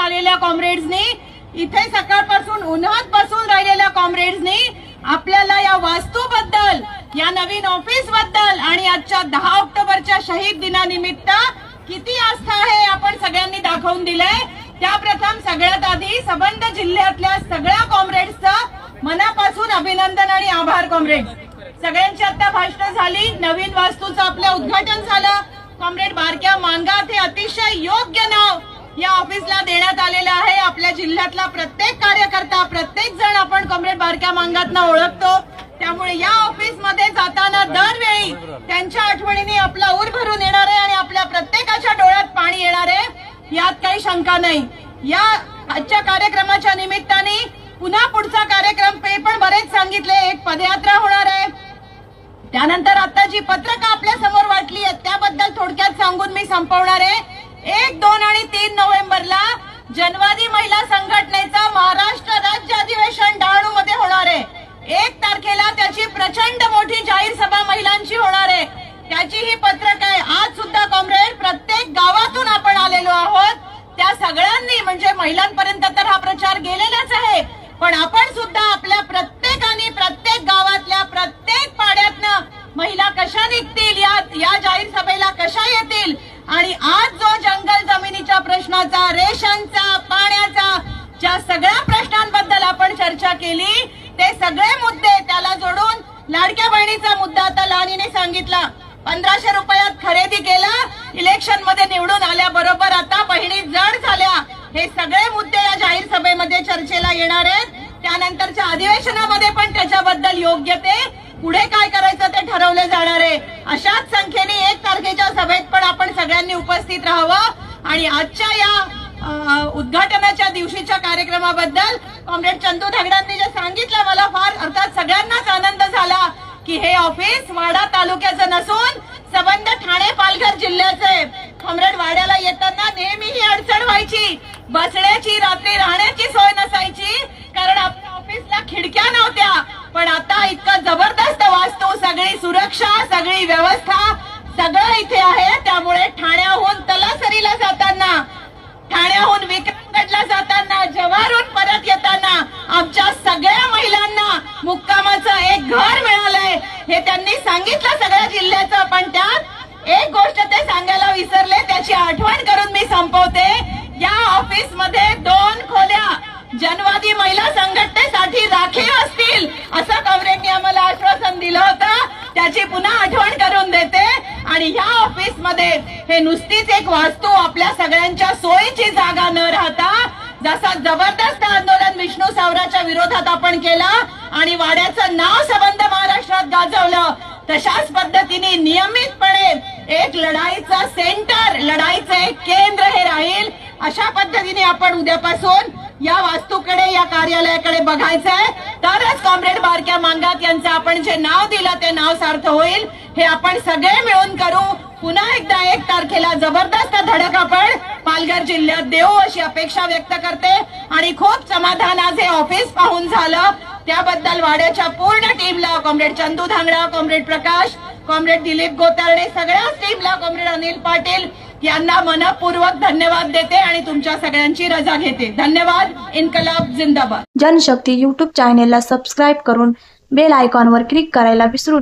आलेल्या कॉम्रेड्सनी इथे सकाळपासून उन्हात बसून राहिलेल्या कॉम्रेड्सनी आपल्याला या वास्तूबद्दल या नवीन ऑफिसबद्दल आणि आजच्या दहा ऑक्टोबरच्या शहीद दिनानिमित्त किती आस्था आहे आपण सगळ्यांनी दाखवून दिलंय. त्या प्रथम सगळ्यात आधी सबंध जिल्ह्यातल्या सगळ्या कॉम्रेड्सचं मनापासून अभिनंदन आणि आभार कॉम्रेड. सगळ्यांची आता भाषण झाली नवीन वास्तूचं आपलं उद्घाटन झालं. कॉम्रेड बारक्या मांगात हे अतिशय योग्य नाव या ऑफिसला देण्यात आलेलं आहे. आपल्या जिल्ह्यातला प्रत्येक कार्यकर्ता प्रत्येक जण आपण कॉम्रेड बारक्या मांगातना ओळखतो. त्यामुळे या ऑफिसमध्ये जाताना दरवेळी त्यांच्या आठवणीने आपला ऊर भरून येणार आहे आणि आपल्या प्रत्येकाच्या डोळ्यात पाणी येणार आहे. यात काही शंका नाही. या आजच्या कार्यक्रमाच्या निमित्ताने पुन्हा पुढचा कार्यक्रम ते पण बरेच सांगितले. एक पदयात्रा होणार आहे. त्यानंतर आता जी पत्रकं आपल्यासमोर वाटली आहेत. त्याबद्दल थोडक्यात सांगून मी संपवणार आहे. एक दोन आणि तीन नोव्हेंबरला जनवादी महिला संघटनेचा महाराष्ट्र राज्य अधिवेशन डहाणू मध्ये होणार आहे. एक तारखेला त्याची प्रचंड मोठी जाहीर सभा महिलांची होणार आहे. त्याची ही पत्रक आहे आज सुद्धा कॉम्रेड प्रत्येक गावातून आपण आलेलो आहोत. त्या सगळ्यांनी म्हणजे महिलांपर्यंत तर हा प्रचार गेलेलाच आहे. पण आपण सुद्धा आपल्या प्रत्येकाने प्रत्येक गावातल्या प्रत्येक पाड्यातनं महिला कशा निघतील या या जाहीर सभेला कशा येतील आणि आज जो जंगल जमिनीच्या प्रश्नाचा रेशनचा पाण्याचा ज्या सगळ्या प्रश्नांबद्दल आपण चर्चा केली. ते सगळे मुद्दे त्याला जोडून लाडक्या बहिणीचा मुद्दा आता लाणीने सांगितला. पंधराशे रुपयात खरेदी केला. इलेक्शनमध्ये निवडून आल्याबरोबर आता बहिणी जड झाल्या. हे सगळे मुद्दे या जाहीर सभेमध्ये चर्चेला येणार आहेत. त्यानंतरच्या अधिवेशनामध्ये पण त्याच्याबद्दल योग्य ते पुढे काय करायचं ते ठरवले जाणार आहे. अशाच संख्येने एक तारखेच्या सभेत पण आपण सगळ्यांनी उपस्थित राहावं. आणि आजच्या या उद्घाटनाच्या दिवशीच्या कार्यक्रमाबद्दल कॉम्रेड चंदू धागडांनी जे सांगितलं मला फार अर्थात सगळ्यांनाच आनंद झाला की हे ऑफिस वाडा तालुक्याचं नसून संबंध ठाणे पालघर जिल्ह्याचं. आहे कॉम्रेड वाड्याला येताना नेहमी ही अडचण व्हायची. बसण्याची रात्री राहण्याची सोय नसायची. कारण आपल्या ऑफिसला खिडक्या नव्हत्या. पण आता इतकं जबरदस्त वास्तू सगळी सुरक्षा सगळी व्यवस्था सगळं इथे आहे. त्यामुळे ठाण्याहून तलासरीला जाताना ठाण्याहून विक्रमगडला जाताना जव्हारून सांगितलं सगळ्या जिल्ह्याचं. पण त्यात एक गोष्ट ते सांगायला विसरले त्याची आठवण करून मी संपवते. या ऑफिसमध्ये दोन खोल्या जनवादी महिला संघटनेसाठी राखीव असतील असं कॉम्रेडनी आम्हाला आश्वासन दिलं होतं. त्याची पुन्हा आठवण करून देते. आणि ह्या ऑफिसमध्ये हे नुसतीच एक वास्तू आपल्या सगळ्यांच्या सोयीची जागा न राहता जसा जबरदस्त आंदोलन विष्णू सावराच्या विरोधात आपण केलं आणि वाड्याचं नाव संबंध महाराष्ट्रात गाजवलं तशाच पद्धतीने नियमितपणे एक लढाईचं सेंटर लढाईचं एक केंद्र हे राहील. अशा पद्धतीने आपण उद्यापासून या वास्तूकडे या कार्यालयाकडे बघायचं आहे तरच कॉम्रेड बारक्या मांगात यांचं आपण जे नाव दिलं ते नाव सार्थ होईल. हे आपण सगळे मिळून करू. पुन्हा एकदा एक तारखेला जबरदस्त धडक आपण पालघर जिल्ह्यात देऊ अशी अपेक्षा व्यक्त करते. आणि खूप समाधान आज हे ऑफिस पाहून झालं. त्याबद्दल वाड्याच्या पूर्ण टीमला comrade Chandu Dhangda comrade Prakash comrade Dilip Gotarde सगळ्याच टीमला कॉम्रेड अनिल पाटील यांना मनपूर्वक धन्यवाद देते आणि तुमच्या सगळ्यांची रजा घेते. धन्यवाद. इन्कलाब जिंदाबाद. जनशक्ती युट्यूब चॅनेलला सबस्क्राईब करून बेल आयकॉनवर क्लिक करायला विसरू